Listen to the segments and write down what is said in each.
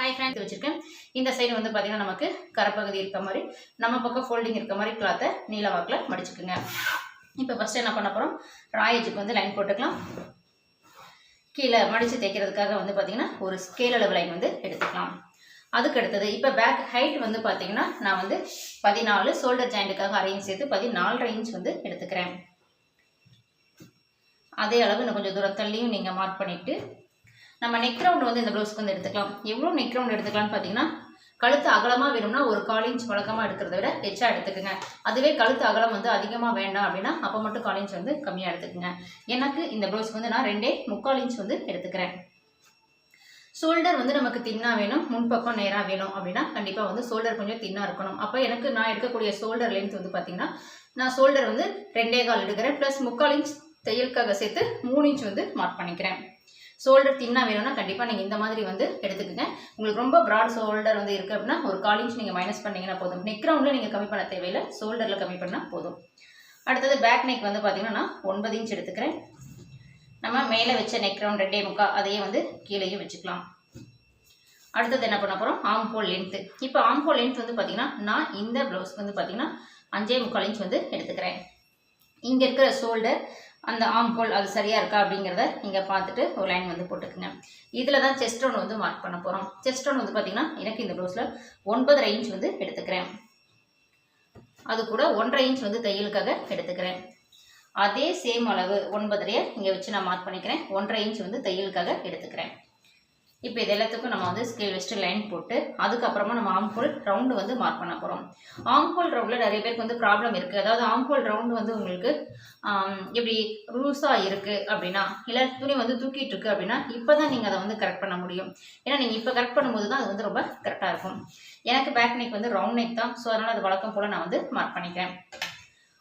Hi friends வச்சுருக்கேன். இந்த side வந்து பார்த்தீங்கன்னா நமக்கு கரப்பகுதி இருக்க மாதிரி நம்ம பக்கம் ஃபோல்டிங் இருக்க மாதிரி கிளாத்தை நீல வாக்கில் மடிச்சுக்குங்க. இப்போ ஃபஸ்ட்டு என்ன பண்ண போகிறோம் ராயேஜுக்கு வந்து லைன் போட்டுக்கலாம். கீழே மடித்து தைக்கிறதுக்காக வந்து பார்த்தீங்கன்னா ஒரு ஸ்கேல் அளவு லைன் வந்து எடுத்துக்கலாம். அதுக்கு அடுத்தது இப்போ பேக் ஹைட் வந்து பார்த்தீங்கன்னா நான் வந்து பதினாலு ஷோல்டர் ஜாயிண்ட்டுக்காக அரை இன்ச் சேர்த்து பதினாலரை இன்ச் வந்து எடுத்துக்கிறேன். அதே அளவு இன்னும் கொஞ்சம் தூரம் தள்ளியும் நீங்கள் மார்க் பண்ணிவிட்டு நம்ம நெக் ரவுண்ட் வந்து இந்த ப்ளவுஸ்க்கு வந்து எடுத்துக்கலாம். எவ்வளோ நெக் ரவுண்ட் எடுத்துக்கலாம்னு பார்த்தீங்கன்னா கழுத்து அகலமாக வேணும்னா ஒரு கால் இன்ச் வழக்கமாக எடுக்கிறத விட எச்சா எடுத்துக்கோங்க. அதுவே கழுத்து அகலம் வந்து அதிகமாக வேண்டாம் அப்படின்னா அப்போ மட்டும் கால் இன்ச் வந்து கம்மியாக எடுத்துக்கோங்க. எனக்கு இந்த ப்ளவுஸ்க்கு வந்து நான் ரெண்டே முக்கால் இன்ச் வந்து எடுத்துக்கிறேன். ஷோல்டர் வந்து நமக்கு தின்னாக வேணும் முன்பக்கம் நேராக வேணும் அப்படின்னா கண்டிப்பாக வந்து ஷோல்டர் கொஞ்சம் தின்னாக இருக்கணும். அப்போ எனக்கு நான் எடுக்கக்கூடிய ஷோல்டர் லென்த் வந்து பார்த்தீங்கன்னா நான் ஷோல்டர் வந்து ரெண்டே கால் எடுக்கிறேன் ப்ளஸ் முக்கால் இன்ச் தையலுக்காக சேர்த்து மூணு இன்ச் வந்து மார்க் பண்ணிக்கிறேன். ஷோல்டர் தின்னாக வேணும்னா கண்டிப்பாக நீங்கள் இந்த மாதிரி வந்து எடுத்துக்கோங்க. உங்களுக்கு ரொம்ப ப்ராட் ஷோல்டர் வந்து இருக்குது அப்படின்னா ஒரு கால் இன்ச் நீங்கள் மைனஸ் பண்ணிங்கன்னா போதும். நெக் ரவுண்டில் நீங்கள் கம்மி பண்ண தேவையில்லை. ஷோல்டரில் கம்மி பண்ணால் போதும். அடுத்தது பேக் நெக் வந்து பார்த்தீங்கன்னா நான் ஒன்பது இன்ச் எடுத்துக்கிறேன். நம்ம மேலே வச்ச நெக் ரவுண்ட் ரெண்டே முக்கா அதையே வந்து கீழேயும் வச்சுக்கலாம். அடுத்தது என்ன பண்ண போகிறோம் ஆம் ஹோல் லென்த்து இப்போ ஆம் ஹோல் லென்த் வந்து பார்த்தீங்கன்னா நான் இந்த ப்ளவுஸ்க்கு வந்து பார்த்தீங்கன்னா அஞ்சே முக்கால் இன்ச் வந்து எடுத்துக்கிறேன். இங்கே இருக்கிற ஷோல்டர் அந்த ஆம் ஹோல் அது சரியாக இருக்கா அப்படிங்கிறத நீங்கள் பார்த்துட்டு ஒரு லைன் வந்து போட்டுக்குங்க. இதில் தான் செஸ்டோன் வந்து மார்க் பண்ண போகிறோம் செஸ்ட் வந்து பார்த்திங்கன்னா எனக்கு இந்த ப்ளவுஸில் ஒன்பதரை இன்ச் வந்து எடுத்துக்கிறேன். அது கூட ஒன்றரை இன்ச் வந்து தையலுக்காக எடுத்துக்கிறேன். அதே சேம் அளவு ஒன்பதரையை இங்கே வச்சு நான் மார்க் பண்ணிக்கிறேன். ஒன்றரை இன்ச் வந்து தையலுக்காக எடுத்துக்கிறேன். இப்போ இது எல்லாத்துக்கும் நம்ம வந்து ஸ்கேல் வச்சுட்டு லைன் போட்டு அதுக்கப்புறமா நம்ம ஆம்ஹோல் ரவுண்டு வந்து மார்க் பண்ண போகிறோம் ஆம்ஹோல் ரவுண்டில் நிறைய பேருக்கு வந்து ப்ராப்ளம் இருக்குது அதாவது ஆம்ஹோல் ரவுண்டு வந்து உங்களுக்கு எப்படி லூஸாக இருக்குது அப்படின்னா இல்லை துணி வந்து தூக்கிட்டு இருக்கு அப்படின்னா இப்போ தான் நீங்கள் அதை வந்து கரெக்ட் பண்ண முடியும். ஏன்னா நீங்கள் இப்போ கரெக்ட் பண்ணும்போது தான் அது வந்து ரொம்ப கரெக்டாக இருக்கும். எனக்கு பேக் நெக் வந்து ரவுண்ட் நெக் தான். ஸோ அதனால் அது வழக்கம் போல் நான் வந்து மார்க் பண்ணிக்கிறேன்.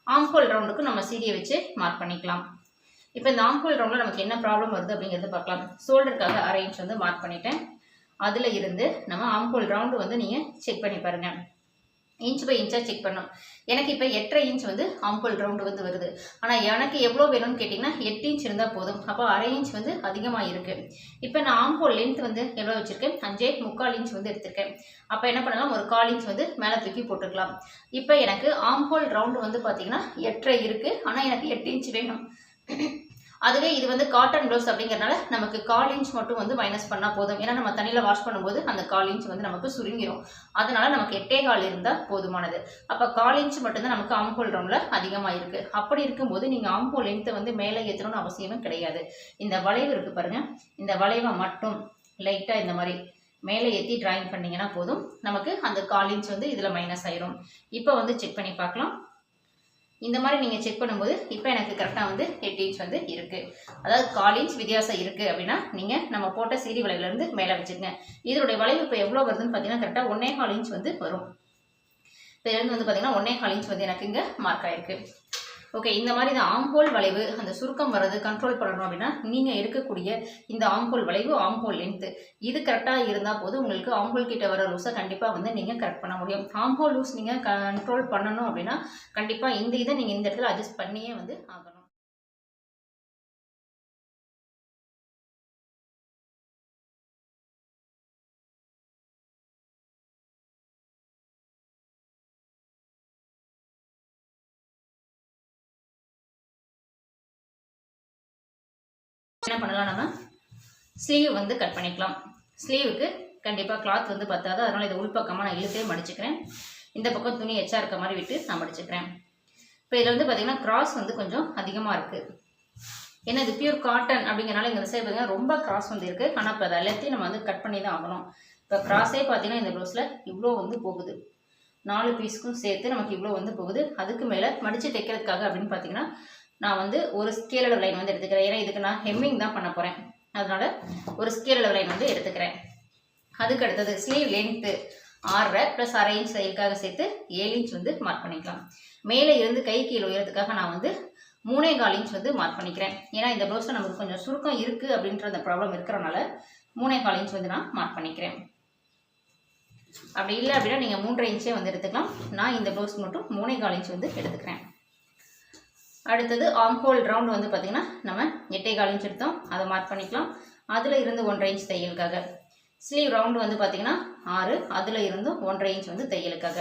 ஆம்ஹோல் ரவுண்டுக்கு நம்ம சீடியை வச்சு மார்க் பண்ணிக்கலாம். இப்போ இந்த ஆம்ஹோல் ரவுண்டில் நமக்கு என்ன ப்ராப்ளம் வருது அப்படிங்கிறது பார்க்கலாம். ஷோல்டருக்காக அரை இன்ச் வந்து மார்க் பண்ணிட்டேன். அதில் இருந்து நம்ம ஆம்ஹோல் ரவுண்டு வந்து நீங்கள் செக் பண்ணி பாருங்கள் இன்ச் பை இன்ச்சாக செக் பண்ணோம். எனக்கு இப்போ எட்டரை இன்ச் வந்து ஆம்ஹோல் ரவுண்டு வந்து வருது. ஆனால் எனக்கு எவ்வளோ வேணும்னு கேட்டிங்கன்னா எட்டு இன்ச் இருந்தால் போதும். அப்போ அரை இன்ச் வந்து அதிகமாக இருக்குது இப்போ நான் ஆம்ஹோல் லென்த் வந்து எவ்வளோ வச்சுருக்கேன்? அஞ்சே முக்கால் இன்ச் வந்து எடுத்திருக்கேன். அப்போ என்ன பண்ணலாம்? ஒரு கால் இன்ச் வந்து மேலே தூக்கி போட்டுக்கலாம். இப்போ எனக்கு ஆம்ஹோல் ரவுண்டு வந்து பார்த்திங்கன்னா எட்டரை இருக்குது ஆனால் எனக்கு எட்டு இன்ச் வேணும். அதுவே இது வந்து காட்டன் ப்ளவுஸ் அப்படிங்கிறனால நமக்கு கால் இன்ச் மட்டும் வந்து மைனஸ் பண்ணால் போதும். ஏன்னா நம்ம தண்ணியில் வாஷ் பண்ணும்போது அந்த கால் இன்ச் வந்து நமக்கு சுருங்கிரும். அதனால நமக்கு எட்டே கால் இருந்தால் போதுமானது. அப்போ கால் இன்ச் மட்டும்தான் நமக்கு ஆம்ஹோல் ரவுண்டில் அதிகமாக இருக்குது அப்படி இருக்கும்போது நீங்கள் ஆம்ஹோல் லென்த்தை வந்து மேலே ஏற்றணும்னு அவசியமே கிடையாது. இந்த வளைவு இருக்குது பாருங்கள் இந்த வளைவை மட்டும் லைட்டாக இந்த மாதிரி மேலே ஏற்றி ட்ராயிங் பண்ணிங்கன்னா போதும். நமக்கு அந்த கால் இன்ச் வந்து இதில் மைனஸ் ஆயிரும். இப்போ வந்து செக் பண்ணி பார்க்கலாம். இந்த மாதிரி நீங்கள் செக் பண்ணும்போது இப்போ எனக்கு கரெக்டாக வந்து எயிட் இன்ச் வந்து இருக்குது அதாவது கால் இன்ச் வித்தியாசம் இருக்குது அப்படின்னா நீங்கள் நம்ம போட்ட சீரி வளைவுலேருந்து மேலே வச்சுக்கங்க. இதனுடைய வளைவு இப்போ எவ்வளோ வருதுன்னு பார்த்தீங்கன்னா கரெக்டாக ஒன்னே கால் இன்ச் வந்து வரும். இப்போ இருந்து வந்து பார்த்தீங்கன்னா ஒன்னே கால் இன்ச் வந்து எனக்கு இங்கே மார்க் ஆயிருக்கு. ஓகே இந்த மாதிரி இந்த ஆம்ஹோல் வளைவு அந்த சுருக்கம் வர்றது கண்ட்ரோல் பண்ணணும் அப்படின்னா நீங்கள் எடுக்கக்கூடிய இந்த ஆம்ஹோல் வளைவு ஆம்ஹோல் லென்த்து இது கரெக்டாக இருந்தால் போதும் உங்களுக்கு ஆம்ஹோல் கிட்ட வர லூஸை கண்டிப்பாக வந்து நீங்கள் கரெக்ட் பண்ண முடியும். ஆம்ஹோல் லூஸ் நீங்கள் கண்ட்ரோல் பண்ணணும் அப்படின்னா கண்டிப்பாக இந்த இதை நீங்கள் இந்த இடத்துல அட்ஜஸ்ட் பண்ணியே வந்து ஆகணும். என்ன பண்ணலாம் நம்ம? ஸ்லீவ் வந்து கட் பண்ணிக்கலாம். ஸ்லீவுக்கு கண்டிப்பாக கிளாத் வந்து பத்தாது. அதனால் இதை உள்பக்கமாக நான் இழுத்தே மடிச்சுக்கிறேன். இந்த பக்கம் துணி எச்சா இருக்க மாதிரி விட்டு நான் மடிச்சுக்கிறேன். இப்போ இதில் வந்து பார்த்திங்கன்னா கிராஸ் வந்து கொஞ்சம் அதிகமாக இருக்குது ஏன்னா இது பியூர் காட்டன் அப்படிங்கிறனால இந்த சைடு பார்த்தீங்கன்னா ரொம்ப கிராஸ் வந்து இருக்குது ஆனால் இப்போ அதை எல்லாத்தையும் நம்ம வந்து கட் பண்ணி தான் ஆகணும். இப்போ கிராஸே பார்த்தீங்கன்னா இந்த ப்ளவுஸில் இவ்வளோ வந்து போகுது. நாலு பீஸ்க்கும் சேர்த்து நமக்கு இவ்வளோ வந்து போகுது. அதுக்கு மேலே மடித்து தைக்கிறதுக்காக அப்படின்னு பார்த்தீங்கன்னா நான் வந்து ஒரு ஸ்கேல் அளவு லைன் வந்து எடுத்துக்கிறேன். ஏன்னா இதுக்கு நான் ஹெம்மிங் தான் பண்ண போகிறேன் அதனால் ஒரு ஸ்கேல் அளவு லைன் வந்து எடுத்துக்கிறேன். அதுக்கு அடுத்தது ஸ்லீவ் லென்த்து ஆறரை ப்ளஸ் அரை இன்ச் தையலுக்காக சேர்த்து ஏழு இன்ச் வந்து மார்க் பண்ணிக்கலாம். மேலே இருந்து கை கீழே உயரத்துக்காக நான் வந்து மூணே கால் இன்ச் வந்து மார்க் பண்ணிக்கிறேன். ஏன்னா இந்த ப்ளவுஸில் நமக்கு கொஞ்சம் சுருக்கம் இருக்குது அப்படின்ற அந்த ப்ராப்ளம் இருக்கிறனால மூணே கால் இன்ச் வந்து நான் மார்க் பண்ணிக்கிறேன். அப்படி இல்லை அப்படின்னா நீங்கள் மூன்றரை இன்ச்சே வந்து எடுத்துக்கலாம். நான் இந்த ப்ளவுஸ் மட்டும் மூணே கால் இன்ச் வந்து எடுத்துக்கிறேன். அடுத்தது ஆம்ஹோல் ரவுண்ட் வந்து பார்த்திங்கன்னா நம்ம எட்டே கால் இன்ச் எடுத்தோம். அதை மார்க் பண்ணிக்கலாம். அதில் இருந்து ஒன்றரை இன்ச் தையலுக்காக. ஸ்லீவ் ரவுண்டு வந்து பார்த்தீங்கன்னா ஆறு அதில் இருந்தும் ஒன்றரை இன்ச் வந்து தையலுக்காக.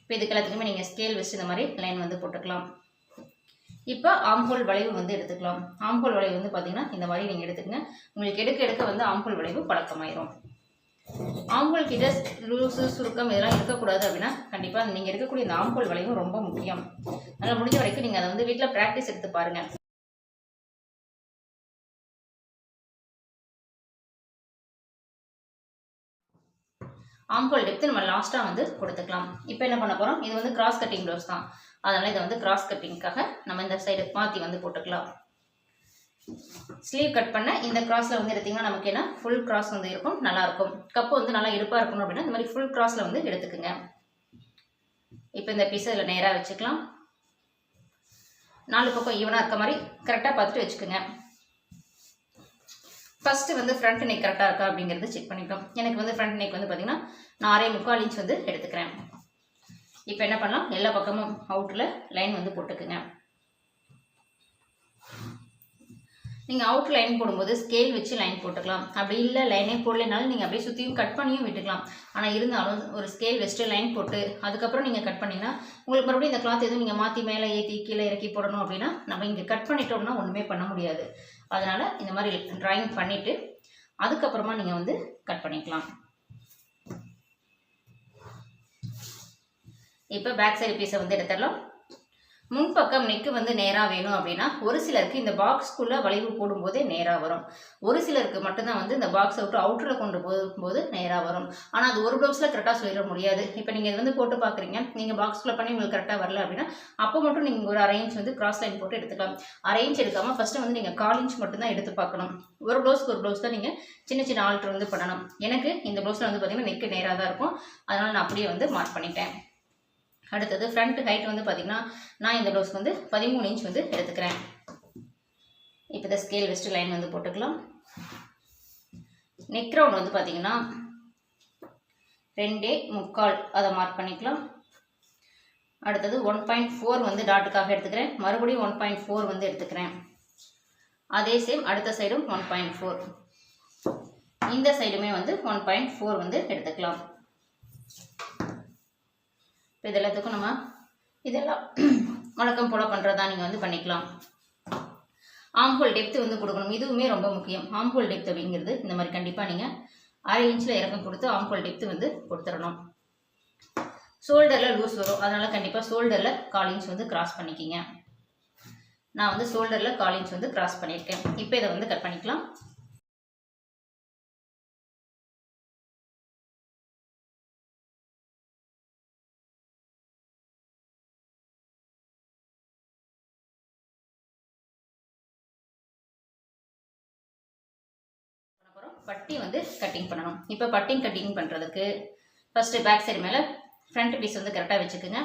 இப்போ இதுக்கு எல்லாத்துக்குமே நீங்கள் ஸ்கேல் வச்சு இந்த மாதிரி லைன் வந்து போட்டுக்கலாம். இப்போ ஆம்ஹோல் வளைவு வந்து எடுத்துக்கலாம். ஆம்ஹோல் வளைவு வந்து பார்த்தீங்கன்னா இந்த மாதிரி நீங்கள் எடுத்துக்கங்க. உங்களுக்கு எடுக்க எடுக்க வந்து ஆம்ஹோல் வளைவு பழக்கமாயிரும். ஆம்ஹோல் கிட்ட லூசு சுருக்கம் இதெல்லாம் இருக்கக்கூடாது அப்படின்னா கண்டிப்பாக நீங்கள் இருக்கக்கூடிய இந்த ஆம்ஹோல் வளைவும் ரொம்ப முக்கியம். அதனால் முடிஞ்ச வரைக்கும் நீங்கள் அதை வந்து வீட்டில் ப்ராக்டிஸ் எடுத்து பாருங்கள் ஆம்ஹோல் டெப்த் நம்ம லாஸ்ட்டாக வந்து கொடுத்துக்கலாம். இப்போ என்ன பண்ண போகிறோம் இது வந்து கிராஸ் கட்டிங் ப்ளவுஸ் தான். அதனால் இதை வந்து கிராஸ் கட்டிங்க்காக நம்ம இந்த சைடு மாற்றி வந்து போட்டுக்கலாம். ஸ்லீவ் கட் பண்ண இந்த கிராஸில் வந்து எடுத்திங்கன்னா நமக்கு என்ன? ஃபுல் கிராஸ் வந்து இருக்கும். நல்லாயிருக்கும் கப்பு வந்து நல்லா இடுப்பாக இருக்கணும் அப்படின்னா இந்த மாதிரி ஃபுல் கிராஸில் வந்து எடுத்துக்குங்க. இப்போ இந்த பீஸை இதில் நேராக வச்சுக்கலாம். நாலு பக்கம் ஈவனாக இருக்க மாதிரி கரெக்டாக பார்த்துட்டு வச்சுக்கோங்க. ஃபஸ்ட்டு வந்து ஃப்ரண்ட் நெக் கரெக்டாக இருக்கா அப்படிங்கிறது செக் பண்ணிக்கலாம் எனக்கு வந்து ஃப்ரண்ட் நெக் வந்து பார்த்திங்கன்னா நான் அரை முக்கால் இன்ச் வந்து எடுத்துக்கிறேன். இப்போ என்ன பண்ணலாம்? எல்லா பக்கமும் அவுட்டில் லைன் வந்து போட்டுக்குங்க. நீங்கள் அவுட் லைன் போடும்போது ஸ்கேல் வச்சு லைன் போட்டுக்கலாம். அப்படி இல்லை லைனே போடலைனாலும் நீங்கள் அப்படியே சுற்றியும் கட் பண்ணியும் விட்டுக்கலாம். ஆனால் இருந்தாலும் ஒரு ஸ்கேல் வச்சுட்டு லைன் போட்டு அதுக்கப்புறம் நீங்கள் கட் பண்ணிங்கன்னா உங்களுக்கு மறுபடியும் இந்த கிளாத் எதுவும் நீங்கள் மாற்றி மேலே ஏற்றி கீழே இறக்கி போடணும் அப்படின்னா நம்ம இங்கே கட் பண்ணிட்டோம்னா ஒன்றுமே பண்ண முடியாது. அதனால் இந்த மாதிரி ட்ராயிங் பண்ணிவிட்டு அதுக்கப்புறமா நீங்கள் வந்து கட் பண்ணிக்கலாம். இப்போ பேக் சைடு பீஸை வந்து எடுத்துடலாம். முன்பக்கம் நெக்கு வந்து நேராக வேணும் அப்படின்னா ஒரு சிலருக்கு இந்த பாக்ஸ்க்குள்ளே வளைவு போடும்போதே நேராக வரும். ஒரு சிலருக்கு மட்டும்தான் வந்து இந்த பாக்ஸ் விட்டு அவுட்டரில் கொண்டு போகும்போது நேராக வரும். ஆனால் அது ஒரு ப்ளவுஸில் கரெக்டாக சொல்லிட முடியாது. இப்போ நீங்கள் வந்து போட்டு பார்க்குறீங்க நீங்கள் பாக்ஸ்க்குள்ளே பண்ணி உங்களுக்கு கரெக்டாக வரல அப்படின்னா அப்போ மட்டும் நீங்கள் ஒரு அரை இன்ச் வந்து கிராஸ் லைன் போட்டு எடுத்துக்கலாம். அரை இன்ச் எடுக்காமல் ஃபஸ்ட்டு வந்து நீங்கள் கால் இன்ச் மட்டும்தான் எடுத்து பார்க்கணும். ஒரு ப்ளவுஸ்க்கு ஒரு ப்ளவுஸ் தான் நீங்கள் சின்ன சின்ன ஆல்ட்ரு வந்து பண்ணணும். எனக்கு இந்த ப்ளவுஸில் வந்து பார்த்திங்கன்னா நெக்கு நேராக தான் இருக்கும். அதனால் நான் அப்படியே வந்து மார்க் பண்ணிட்டேன். அடுத்தது ஃப்ரண்ட் ஹைட் வந்து பார்த்திங்கன்னா நான் இந்த ப்ளவுஸ்க்கு வந்து பதிமூணு இன்ச் வந்து எடுத்துக்கிறேன். இப்போ இந்த ஸ்கேல் வெஸ்ட் லைன் வந்து போட்டுக்கலாம். நெக் ரவுண்ட் வந்து பார்த்திங்கன்னா ரெண்டே முக்கால் அதை மார்க் பண்ணிக்கலாம். அடுத்தது ஒன் பாயிண்ட் ஃபோர் வந்து டாட்டுக்காக எடுத்துக்கிறேன். மறுபடியும் ஒன் பாயிண்ட் ஃபோர் வந்து எடுத்துக்கிறேன். அதே சேம் அடுத்த சைடும் ஒன் பாயிண்ட் ஃபோர் இந்த சைடுமே வந்து ஒன் பாயிண்ட் ஃபோர் வந்து எடுத்துக்கலாம். இப்போ இது எல்லாத்துக்கும் நம்ம இதெல்லாம் வழக்கம் போல் பண்ணுறதா நீங்கள் வந்து பண்ணிக்கலாம். ஆம்ஹோல் டெப்த்து வந்து கொடுக்கணும். இதுவுமே ரொம்ப முக்கியம். ஆம்ஹோல் டெப்த் அப்படிங்கிறது இந்த மாதிரி கண்டிப்பாக நீங்கள் அரை இன்ச்சில் இறக்கம் கொடுத்து ஆம்ஹோல் டெப்த்து வந்து கொடுத்துடணும். ஷோல்டரில் லூஸ் வரும். அதனால் கண்டிப்பாக ஷோல்டரில் காலிங்ஸ் வந்து கிராஸ் பண்ணிக்கிங்க. நான் வந்து ஷோல்டரில் காலிங்ஸ் வந்து கிராஸ் பண்ணியிருக்கேன். இப்போ இதை வந்து கட் பண்ணிக்கலாம். பட்டி வந்து கட்டிங் பண்ணணும். இப்போ பட்டிங் கட்டிங் பண்ணுறதுக்கு ஃபஸ்ட்டு பேக் சைடு மேலே ஃப்ரண்ட் பீஸ் வந்து கரெக்டாக வச்சுக்கோங்க.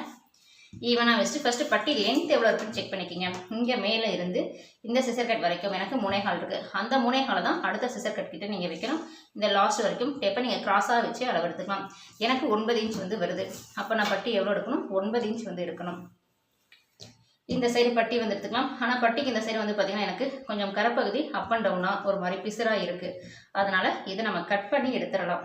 ஈவனாக வச்சுட்டு ஃபஸ்ட்டு பட்டி லென்த் எவ்வளோ இருக்குன்னு செக் பண்ணிக்கோங்க. இங்கே மேலே இருந்து இந்த சிசர் கட் வரைக்கும் எனக்கு முனைகால் இருக்குது அந்த முனைகாலை தான் அடுத்த சிசர் கட் கிட்டே நீங்கள் வைக்கணும். இந்த லாஸ்ட் வரைக்கும் டேப்பை நீங்கள் கிராஸாக வச்சு அளவு எடுத்துக்கலாம் எனக்கு ஒன்பது இன்ச் வந்து வருது. அப்போ நான் பட்டி எவ்வளோ எடுக்கணும்? ஒன்பது இன்ச் வந்து எடுக்கணும். இந்த சைடு பட்டி வந்து எடுத்துக்கலாம். ஆனால் பட்டிக்கு இந்த சைடு வந்து பார்த்திங்கன்னா எனக்கு கொஞ்சம் கரப்பகுதி அப் அண்ட் டவுனாக ஒரு மாதிரி பிசுறாக இருக்குது அதனால் இதை நம்ம கட் பண்ணி எடுத்துடலாம்.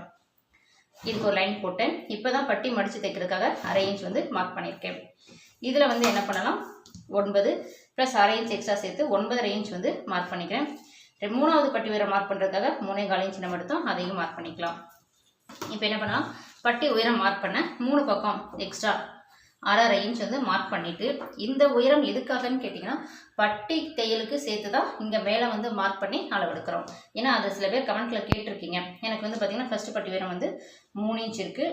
இதுக்கு ஒரு லைன் போட்டேன். இப்போ தான் பட்டி மடித்து தைக்கிறதுக்காக அரை இன்ச் வந்து மார்க் பண்ணியிருக்கேன். இதில் வந்து என்ன பண்ணலாம்? ஒன்பது ப்ளஸ் அரை இன்ச் எக்ஸ்ட்ரா சேர்த்து ஒன்பதரை இன்ச் வந்து மார்க் பண்ணிக்கிறேன். மூணாவது பட்டி உயரம் மார்க் பண்ணுறதுக்காக மூணே கால் இன்ச் நம்ம எடுத்தோம். அதையும் மார்க் பண்ணிக்கலாம். இப்போ என்ன பண்ணலாம்? பட்டி உயரம் மார்க் பண்ண மூணு பக்கம் எக்ஸ்ட்ரா அரை இன்ச் வந்து மார்க் பண்ணிவிட்டு இந்த உயரம் எதுக்காகன்னு கேட்டிங்கன்னா பட்டி தையலுக்கு சேர்த்து தான் இங்கே மேலே வந்து மார்க் பண்ணி அளவெடுக்கிறோம். ஏன்னா அது சில பேர் கமெண்ட்டில் கேட்டிருக்கீங்க. எனக்கு வந்து பார்த்திங்கன்னா ஃபஸ்ட்டு பட்டி உயரம் வந்து மூணு இன்ச் இருக்குது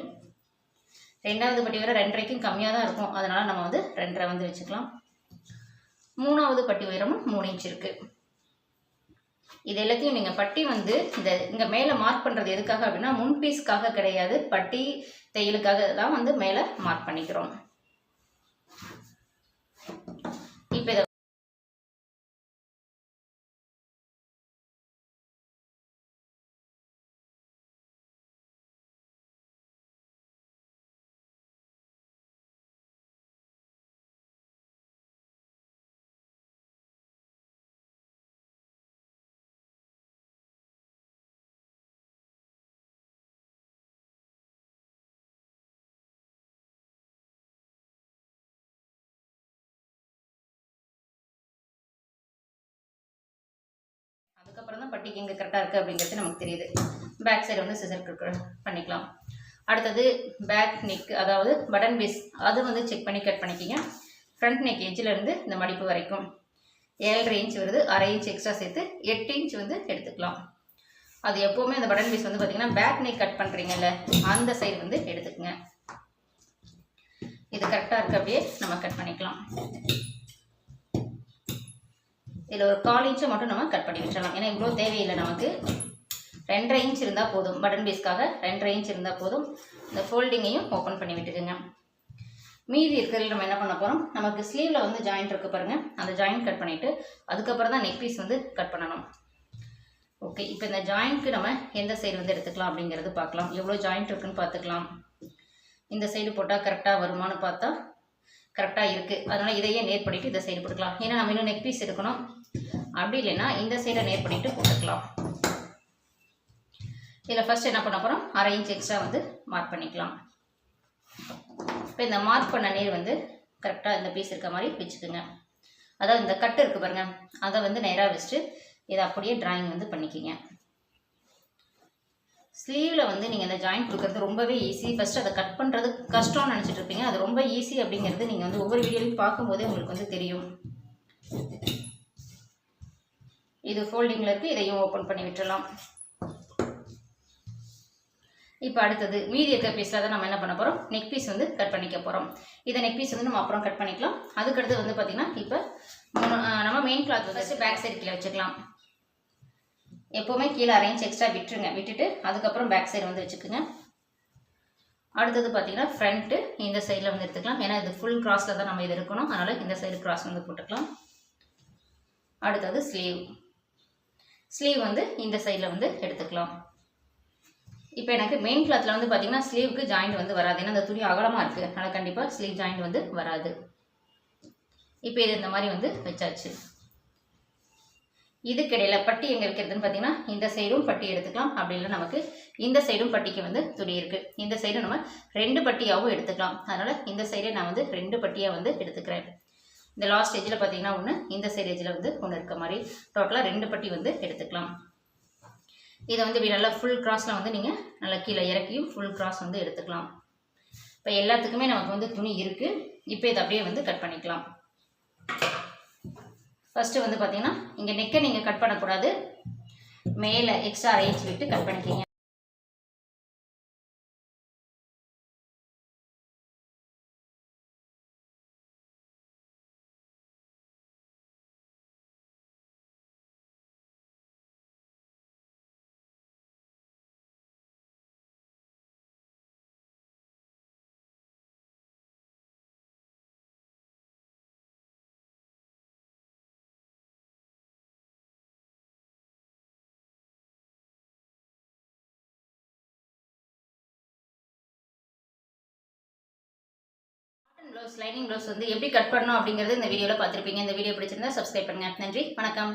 ரெண்டாவது பட்டி உயரம் ரெண்டரைக்கும் கம்மியாக தான் இருக்கும். அதனால் நம்ம வந்து ரெண்டரை வந்து வச்சுக்கலாம். மூணாவது பட்டி உயரமும் மூணு இன்ச் இருக்குது இது எல்லாத்தையும் நீங்கள் பட்டி வந்து இந்த இங்கே மேலே மார்க் பண்ணுறது எதுக்காக அப்படின்னா முன் பீஸ்க்காக கிடையாது. பட்டி தையலுக்காக தான் வந்து மேலே மார்க் பண்ணிக்கிறோம். பட்டிக்கு எங்கே கரெக்டாக இருக்குது அப்படிங்கிறது நமக்கு தெரியுது. பேக் சைடு வந்து சிசர் பண்ணிக்கலாம். அடுத்தது பேக் நெக் அதாவது பட்டன் பீஸ் அது வந்து செக் பண்ணி கட் பண்ணிக்கிங்க. ஃப்ரண்ட் நெக் எஜ்ஜிலேருந்து இந்த மடிப்பு வரைக்கும். ஏழரை இன்ச் வருது அரை இன்ச் எக்ஸ்ட்ரா சேர்த்து எட்டு இன்ச் வந்து எடுத்துக்கலாம். அது எப்போவுமே அந்த பட்டன் பீஸ் வந்து பார்த்தீங்கன்னா பேக் நெக் கட் பண்ணுறீங்கல்ல அந்த சைடு வந்து எடுத்துக்கங்க. இது கரெக்டாக இருக்கு அப்படியே நம்ம கட் பண்ணிக்கலாம். இதில் ஒரு கால் இன்ச்சை மட்டும் நம்ம கட் பண்ணி வச்சிடலாம். ஏன்னா இவ்வளோ தேவையில்லை நமக்கு. ரெண்டரை இன்ச் இருந்தால் போதும். பட்டன் பீஸ்க்காக ரெண்டரை இன்ச் இருந்தால் போதும். இந்த ஃபோல்டிங்கையும் ஓப்பன் பண்ணி விட்டுக்குங்க. மீதி இருக்கிறதுல நம்ம என்ன பண்ண போகிறோம் நமக்கு ஸ்லீவில் வந்து ஜாயிண்ட் இருக்குது பாருங்கள் அந்த ஜாயிண்ட் கட் பண்ணிவிட்டு அதுக்கப்புறம் தான் நெக் பீஸ் வந்து கட் பண்ணணும். ஓகே இப்போ இந்த ஜாயிண்ட்க்கு நம்ம எந்த சைடு வந்து எடுத்துக்கலாம் அப்படிங்கிறது பார்க்கலாம். எவ்வளோ ஜாயிண்ட் இருக்குன்னு பார்த்துக்கலாம். இந்த சைடு போட்டால் கரெக்டாக வருமானு பார்த்தா கரெக்டாக இருக்குது அதனால் இதையே நேர் பண்ணிவிட்டு இந்த சைடு போட்டுக்கலாம். ஏன்னா நம்ம இன்னும் நெக் பீஸ் எடுக்கணும். அப்படி இல்லைன்னா இந்த சைடை நேர் பண்ணிவிட்டு போட்டுக்கலாம். இதில் ஃபஸ்ட் என்ன பண்ண போகிறோம் அரை இன்ச் எக்ஸ்ட்ரா வந்து மார்க் பண்ணிக்கலாம். இப்போ இந்த மார்க் பண்ண நீர் வந்து கரெக்டாக இந்த பீஸ் இருக்க மாதிரி வச்சுக்கோங்க. அதாவது இந்த கட்டு இருக்குது பாருங்க. அதை வந்து நேராக வச்சுட்டு இதை அப்படியே ட்ராயிங் வந்து பண்ணிக்கிங்க. ஸ்லீவில் வந்து நீங்கள் இந்த ஜாயின் கொடுக்குறது ரொம்பவே ஈஸி ஃபஸ்ட்டு அதை கட் பண்ணுறது கஷ்டம்னு நினச்சிட்டு இருப்பீங்க. அது ரொம்ப ஈஸி அப்படிங்கிறது நீங்கள் வந்து ஒவ்வொரு வீடியோலையும் பார்க்கும்போதே உங்களுக்கு வந்து தெரியும். இது ஃபோல்டிங்கில் இருக்குது இதையும் ஓப்பன் பண்ணி விட்டுறலாம் இப்போ அடுத்தது மீதி இருக்க பீஸில் தான் நம்ம என்ன பண்ண போகிறோம் நெக் பீஸ் வந்து கட் பண்ணிக்க போகிறோம் இதை நெக் பீஸ் வந்து நம்ம அப்புறம் கட் பண்ணிக்கலாம். அதுக்கடுத்து வந்து பார்த்திங்கன்னா இப்போ நம்ம மெயின் கிளாத் வந்து பேக் சைடு கீழே வச்சுக்கலாம். எப்போவுமே கீழே அரேஞ்ச் எக்ஸ்ட்ரா விட்டுருங்க. விட்டுட்டு அதுக்கப்புறம் பேக் சைடு வந்து வச்சுக்கோங்க. அடுத்தது பார்த்தீங்கன்னா ஃப்ரண்ட்டு இந்த சைடில் வந்து எடுத்துக்கலாம். ஏன்னா இது ஃபுல் கிராஸில் தான் நம்ம இது இருக்கணும் அதனால் இந்த சைடு கிராஸ் வந்து போட்டுக்கலாம். அடுத்தது ஸ்லீவ் ஸ்லீவ் வந்து இந்த சைடில் வந்து எடுத்துக்கலாம். இப்போ எனக்கு மெயின் கிளாத்தில் வந்து பார்த்தீங்கன்னா ஸ்லீவுக்கு ஜாயிண்ட் வந்து வராது. ஏன்னா அந்த துணி அகலமாக இருக்குது அதனால் கண்டிப்பாக ஸ்லீவ் ஜாயிண்ட் வந்து வராது. இப்போ இது இந்த மாதிரி வந்து வச்சாச்சு. இதுக்கு இடையில பட்டி எங்கே வைக்கிறதுன்னு பார்த்தீங்கன்னா இந்த சைடும் பட்டி எடுத்துக்கலாம். அப்படி இல்லை நமக்கு இந்த சைடும் பட்டிக்கு வந்து துணி இருக்குது இந்த சைடும் நம்ம ரெண்டு பட்டியாகவும் எடுத்துக்கலாம். அதனால் இந்த சைடே நான் வந்து ரெண்டு பட்டியாக வந்து எடுத்துக்கிறேன். இந்த லாஸ்ட் ஏஜில் பார்த்தீங்கன்னா ஒன்று இந்த சைடு ஏஜில் வந்து ஒன்று இருக்க மாதிரி. டோட்டலாக ரெண்டு பட்டி வந்து எடுத்துக்கலாம். இதை வந்து இப்படி நல்லா ஃபுல் கிராஸில் வந்து நீங்கள் நல்லா கீழே இறக்கியும் ஃபுல் கிராஸ் வந்து எடுத்துக்கலாம். இப்போ எல்லாத்துக்குமே நமக்கு வந்து துணி இருக்குது இப்போ இதை அப்படியே வந்து கட் பண்ணிக்கலாம். ஃபஸ்ட்டு வந்து பார்த்தீங்கன்னா இங்கே நெக்கை நீங்கள் கட் பண்ணக்கூடாது. மேலே எக்ஸ்ட்ரா அரேஞ்ச் விட்டு கட் பண்ணிக்கிங்க. ப்ளவுஸ் லைனிங் ப்ளவுஸ் வந்து எப்படி கட் பண்ணணும் அப்படிங்கிறது இந்த வீடியோவில் பார்த்துருப்பீங்க. இந்த வீடியோ பிடிச்சிருந்தா சப்ஸ்கிரைப் பண்ணுங்கள் நன்றி. வணக்கம்.